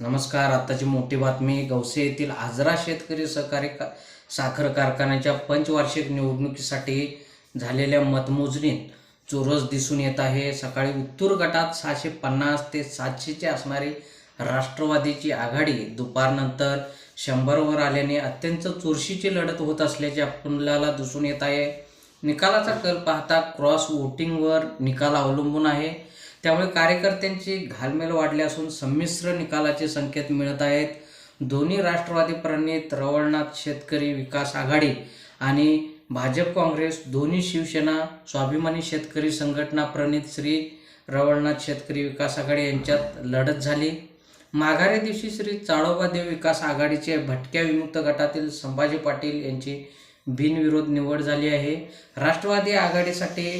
नमस्कार. आताची मोठी बातमी गौसे येथील आजरा शेतकरी सहकारी का साखर कारखान्याच्या पंचवार्षिक निवडणुकीसाठी झालेल्या मतमोजणीत चोरस दिसून येत आहे. सकाळी उत्तूर गटात सहाशे पन्नास ते सातशेची असणारी राष्ट्रवादीची आघाडी दुपारनंतर शंभरवर आल्याने अत्यंत चुरशीची लढत होत असल्याचे आपल्याला दिसून येत आहे. निकालाचा कल पाहता क्रॉस वोटिंगवर निकाल अवलंबून आहे. त्यामुळे कार्यकर्त्यांची घालमेल वाढली असून संमिश्र निकालाचे संकेत मिळत आहेत. दोन्ही राष्ट्रवादी प्रणित रवळनाथ शेतकरी विकास आघाडी आणि भाजप काँग्रेस दोन्ही शिवसेना स्वाभिमानी शेतकरी संघटना प्रणित श्री रवळनाथ शेतकरी विकास आघाडी यांच्यात लढत झाली. माघाऱ्या दिवशी श्री चाळोबादेव विकास आघाडीचे भटक्या विमुक्त गटातील संभाजी पाटील यांची बिनविरोध निवड झाली आहे. राष्ट्रवादी आघाडीसाठी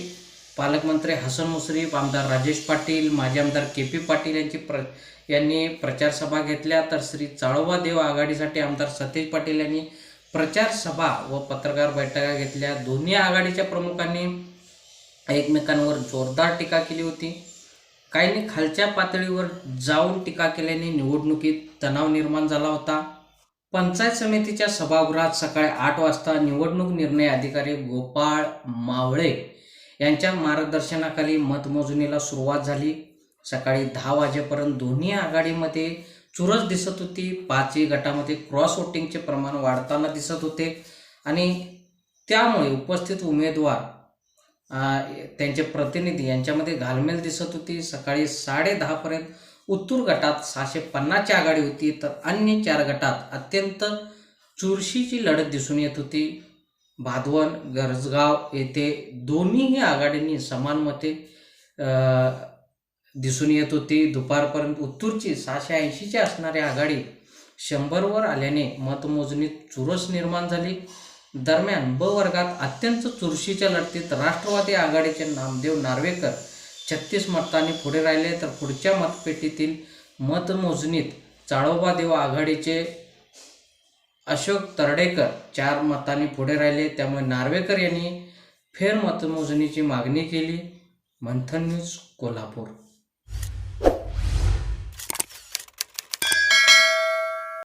पालकमंत्री हसन मुश्रीफ आमदार राजेश पाटील माजी आमदार के पी पाटील यांची प्र यांनी प्रचार सभा घेतल्या. तर श्री चाळोबा देव आघाडीसाठी आमदार सतेज पाटील यांनी प्रचार सभा व पत्रकार बैठका घेतल्या. दोन्ही आघाडीच्या प्रमुखांनी एकमेकांवर जोरदार टीका केली होती. काहींनी खालच्या पातळीवर जाऊन टीका केल्याने निवडणुकीत तणाव निर्माण झाला होता. पंचायत समितीच्या सभागृहात सकाळी आठ वाजता निवडणूक निर्णय अधिकारी गोपाळ मावळे यांच्या मार्गदर्शनाखाली मतमोजणीला सुरुवात झाली. सकाळी दहा वाजेपर्यंत दोन्ही आघाडीमध्ये चुरस दिसत होती. पाचही गटामध्ये क्रॉस वोटिंगचे प्रमाण वाढताना दिसत होते. आणि त्यामुळे उपस्थित उमेदवार त्यांचे प्रतिनिधी यांच्यामध्ये घालमेल दिसत होती. सकाळी साडे दहापर्यंत उत्तूर गटात सहाशे पन्नासची आघाडी होती. तर अन्य चार गटात अत्यंत चुरशीची लढत दिसून येत होती. भादवन गरजगाव येथे दोन्हीही आघाडींनी समान मते दिसून येत होती. दुपारपर्यंत उत्तूरची सहाशे ऐंशीची असणारी आघाडी शंभरवर आल्याने मतमोजणीत चुरस निर्माण झाली. दरम्यान ब वर्गात अत्यंत चुरशीच्या लढतीत राष्ट्रवादी आघाडीचे नामदेव नार्वेकर छत्तीस मतांनी पुढे राहिले. तर पुढच्या मतपेटीतील मतमोजणीत चाळोबादेव आघाडीचे अशोक तरडेकर चार मतांनी पुढे राहिले. त्यामुळे नार्वेकर यांनी फेर मतमोजणीची मागणी केली. मंथन न्यूज कोल्हापूर.